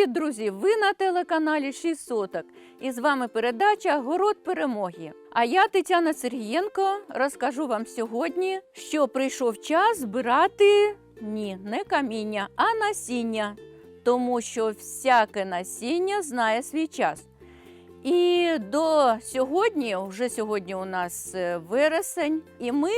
Привіт, друзі! Ви на телеканалі 6 соток. І з вами передача Город перемоги. А я, Тетяна Сергієнко, розкажу вам сьогодні, що прийшов час збирати ні, не каміння, а насіння. Тому що всяке насіння знає свій час. І до сьогодні, вже сьогодні у нас е, вересень, і ми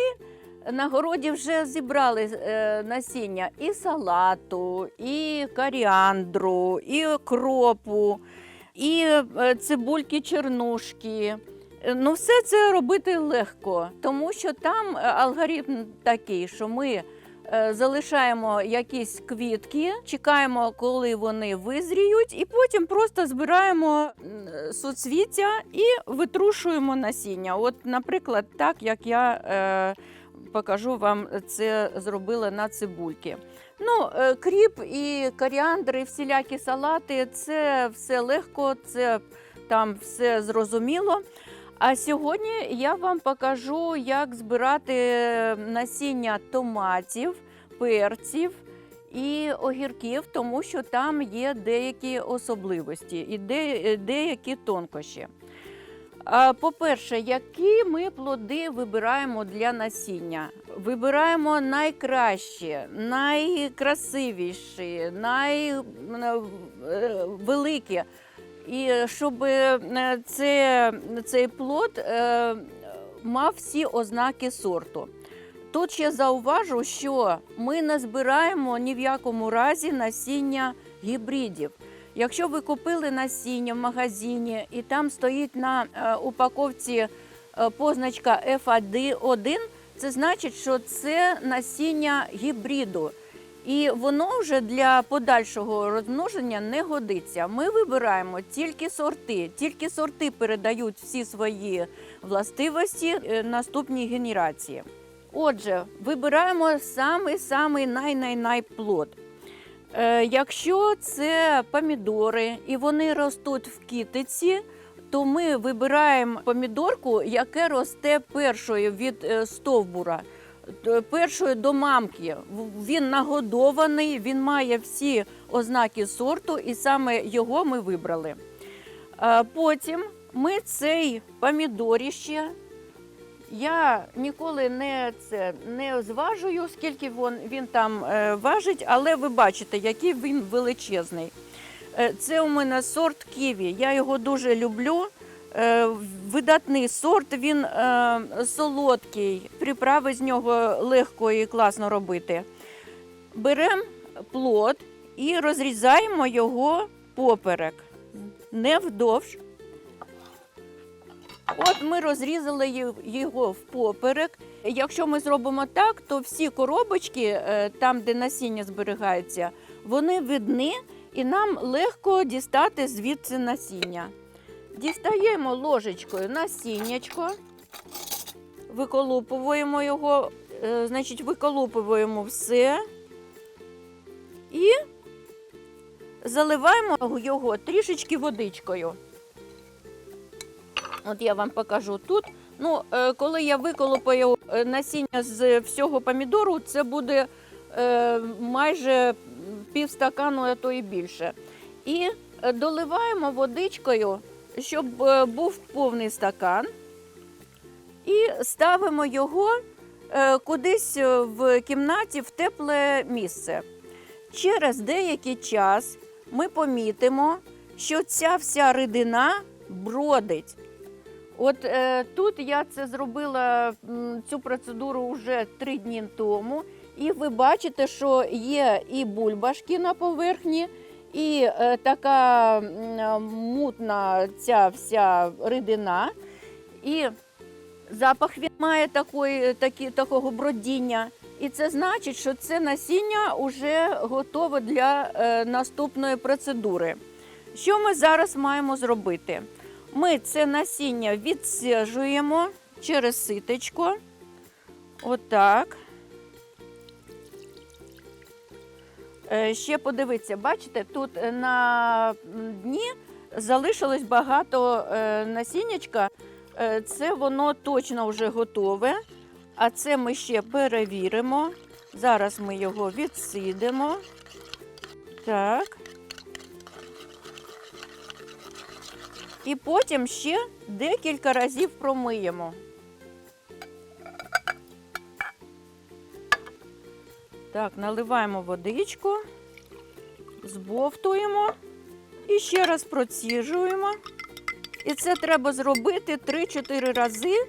на городі вже зібрали е, насіння і салату, і коріандру, і кропу, і е, цибульки чернушки. Ну, все це робити легко, тому що там е, алгоритм такий, що ми залишаємо якісь квітки, чекаємо, коли вони визріють, і потім просто збираємо м, суцвіття і витрушуємо насіння. От, наприклад, так як я. Е, покажу вам це зробила на цибульки. Ну, е, кріп і коріандр, і всілякі салати це все легко, це там все зрозуміло. А сьогодні я вам покажу, як збирати насіння томатів, перців і огірків, тому що там є деякі особливості і деякі тонкощі. По-перше, які ми плоди вибираємо для насіння? Вибираємо найкращі, найкрасивіші, найвеликі. І щоб е, це, цей плод е, мав всі ознаки сорту. Тут ще зауважу, що ми не збираємо ні в якому разі насіння гібридів. Якщо ви купили насіння в магазині і там стоїть на е, упаковці е, позначка F1, це значить, що це насіння гібриду. І воно вже для подальшого розмноження не годиться. Ми вибираємо тільки сорти, тільки сорти передають всі свої властивості е, наступній генерації. Отже, вибираємо самий-самий най-най-най плод. Е, Якщо це помідори і вони ростуть в кітиці, то ми вибираємо помідорку, яке росте першою від е, стовбура, першою до мамки. Він нагодований, він має всі ознаки сорту, і саме його ми вибрали. Потім ми цей помідоріще я ніколи не це не зважую, скільки він, він там е, важить, але ви бачите, який він величезний. Е, це у мене сорт ківі. Я його дуже люблю. Е, видатний сорт, він е, солодкий, приправи з нього легко і класно робити. Беремо плод і розрізаємо його поперек, не вдовж. От ми розрізали його впоперек. Якщо ми зробимо так, то всі коробочки, е, там, де насіння зберігається, вони видні і нам легко дістати звідси насіння. Дістаємо ложечкою насіннячко, виколупуємо його, е, значить, виколупуємо все і заливаємо його трішечки водичкою. От я вам покажу тут. Ну, е, коли я виколупаю е, насіння з всього помідору, це буде майже півстакану, а то і більше. І доливаємо водичкою, щоб е, був повний стакан. І ставимо його е, кудись е, в кімнаті в тепле місце. Через деякий час ми помітимо, що ця вся рідина бродить. От е, тут я це зробила цю процедуру вже три дні тому, і ви бачите, що є і бульбашки на поверхні, і е, така м, мутна ця вся рідина, і запах він має такої, такі, такого бродіння. І це значить, що це насіння вже готове для е, наступної процедури. Що ми зараз маємо зробити? Ми це насіння відсіжуємо через ситечко. Отак. Ще подивіться, бачите, тут е, на дні залишилось багато е, насіннячка. Е, Це воно точно вже готове. А це ми ще перевіримо. Зараз ми його відсидимо. Так. І потім ще декілька разів промиємо. Так, наливаємо водичку, збовтуємо і ще раз проціжуємо. І це треба зробити 3-4 рази,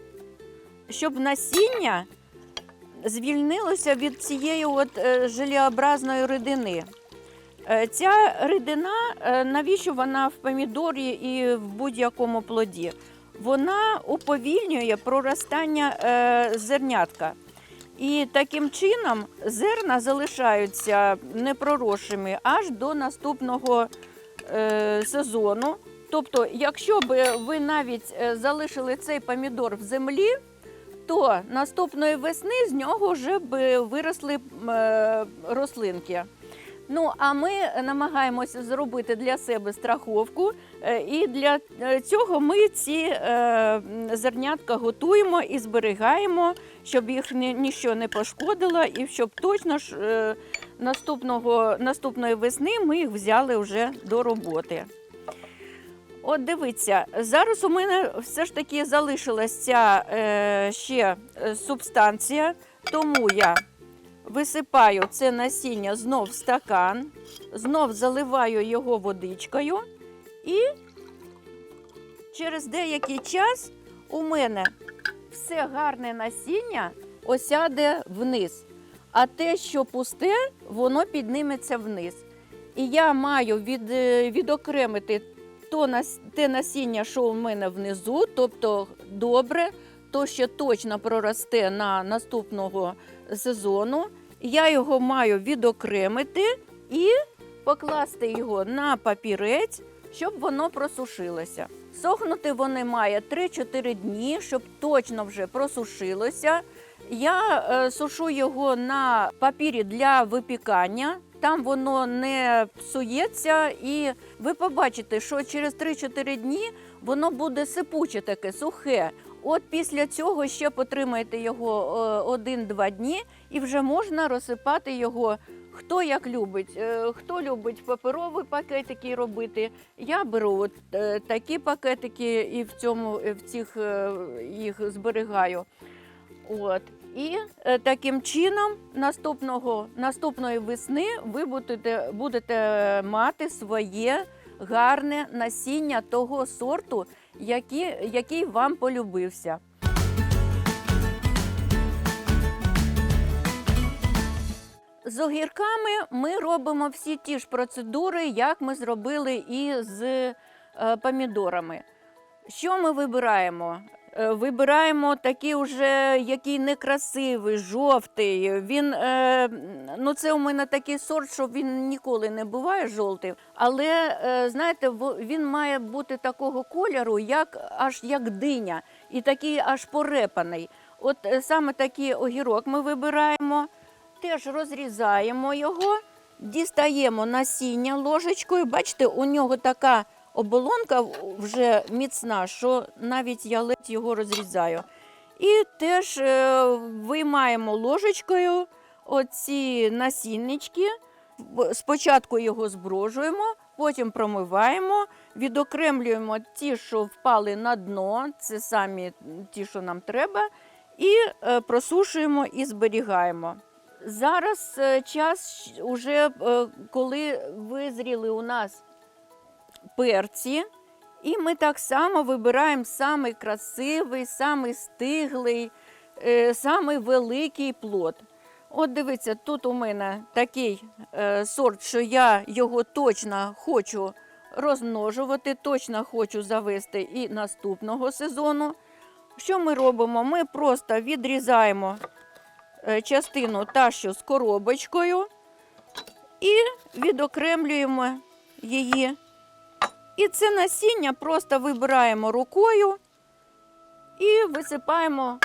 щоб насіння звільнилося від цієї от е, желеобразної рідини. Е, Ця рідина, е, навіщо вона в помідорі і в будь-якому плоді? Вона уповільнює проростання зернятка. І таким чином зерна залишаються непророшими аж до наступного е, сезону. Тобто, якщо б ви навіть е, залишили цей помідор в землі, то наступної весни з нього вже б виросли е, рослинки. Ну, а ми намагаємося зробити для себе страховку, е, і для е, цього ми ці е, зернятка готуємо і зберігаємо, щоб їх ні, ніщо не пошкодило, і щоб точно ж наступного, наступної весни ми їх взяли вже до роботи. От дивіться, зараз у мене все ж таки залишилася ще субстанція, тому я висипаю це насіння знов в стакан, знов заливаю його водичкою, і через деякий час у мене все гарне насіння осяде вниз, а те, що пусте, воно підніметься вниз. І я маю від, е, відокремити то те насіння, що у мене внизу, тобто добре, то ще точно проросте на наступного сезону. Я його маю відокремити і покласти його на папірець, щоб воно просушилося. Сохнути вони має 3-4 дні, щоб точно вже просушилося. Я е, сушу його на папірі для випікання. Там воно не псується, і ви побачите, що через 3-4 дні воно буде сипуче таке, сухе. От після цього ще потримайте його е, 1-2 дні, і вже можна розсипати його. Хто як любить, Е, хто любить паперові пакетики робити. Я беру от е, такі пакетики і в цьому в цих їх зберігаю. От. І таким чином наступного, наступної весни ви будете, будете мати своє гарне насіння того сорту, який, який вам полюбився. З огірками ми робимо всі ті ж процедури, як ми зробили і з е, помідорами. Що ми вибираємо? Е, Вибираємо такий уже, який некрасивий, жовтий. Він, е, ну це у мене такий сорт, що він ніколи не буває жовтий. Але е, знаєте, він має бути такого кольору, як аж як диня, і такий аж порепаний. От саме такий огірок ми вибираємо, теж розрізаємо його, дістаємо насіння ложечкою. Бачите, у нього така оболонка вже міцна, що навіть я ледь його розрізаю. І теж е, виймаємо ложечкою оці насіннички. Спочатку його зброжуємо, потім промиваємо, відокремлюємо ті, що впали на дно, це самі ті, що нам треба, і е, просушуємо і зберігаємо. Зараз е, час уже, коли визріли у нас перці. І ми так само вибираємо самий красивий, самий стиглий, е, самий великий плод. От дивіться, тут у мене такий е, сорт, що я його точно хочу розмножувати, точно хочу завести і наступного сезону. Що ми робимо? Ми просто відрізаємо е, частину та, що з коробочкою, і відокремлюємо її. І це насіння просто вибираємо рукою і висипаємо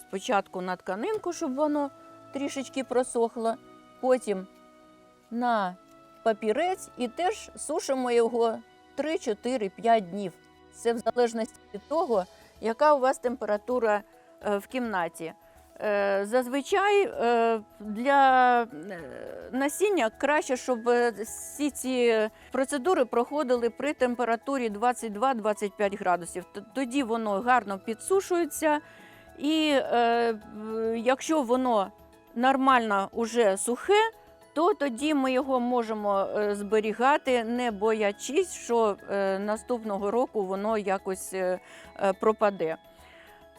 спочатку на тканинку, щоб воно трішечки просохло, потім на папірець і теж сушимо його 3-4-5 днів. Це в залежності від того, яка у вас температура е, в кімнаті. Е, Зазвичай е, для е, насіння краще, щоб всі ці процедури проходили при температурі 22-25 градусів. Тоді воно гарно підсушується, і якщо воно нормально уже сухе, то тоді ми його можемо зберігати, не боячись, що наступного року воно якось пропаде.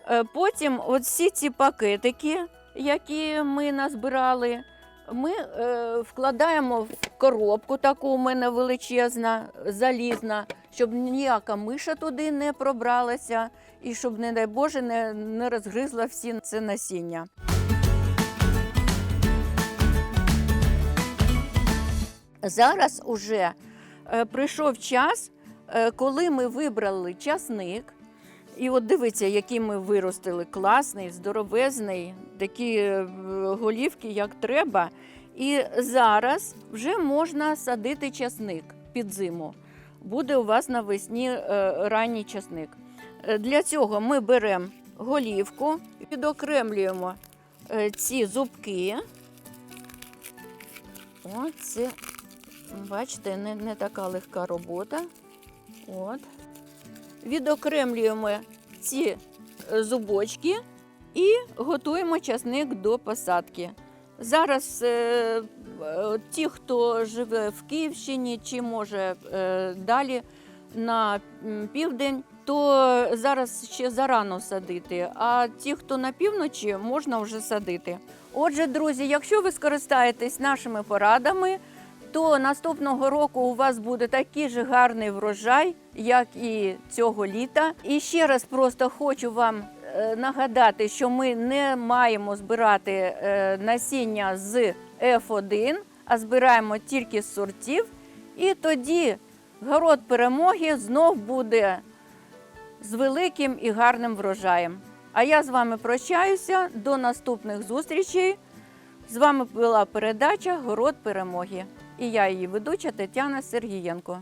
Е, Потім от всі ці пакетики, які ми назбирали, ми е, вкладаємо в коробку, таку у мене величезна, залізна, щоб ніяка миша туди не пробралася і щоб, не дай Боже, не, не розгризла всі це насіння. Зараз уже е, прийшов час, е, коли ми вибрали часник. І от дивіться, який ми виростили класний, здоровезний, такі е, голівки, як треба. І зараз вже можна садити часник під зиму. Буде у вас навесні е, ранній часник. Е, Для цього ми беремо голівку, відокремлюємо е, ці зубки. О, це, бачите, не, не така легка робота. От відокремлюємо ці е, зубочки і готуємо часник до посадки. Зараз е, е, ті, хто живе в Київщині чи може далі на південь, то зараз ще зарано садити. А ті, хто на півночі, можна вже садити. Отже, друзі, якщо ви скористаєтесь нашими порадами, то наступного року у вас буде такий же гарний врожай, як і цього літа. І ще раз просто хочу вам е, нагадати, що ми не маємо збирати е, насіння з F1, а збираємо тільки з сортів. І тоді город перемоги знов буде з великим і гарним врожаєм. А я з вами прощаюся до наступних зустрічей. З вами була передача Город перемоги. І я її ведуча Тетяна Сергієнко.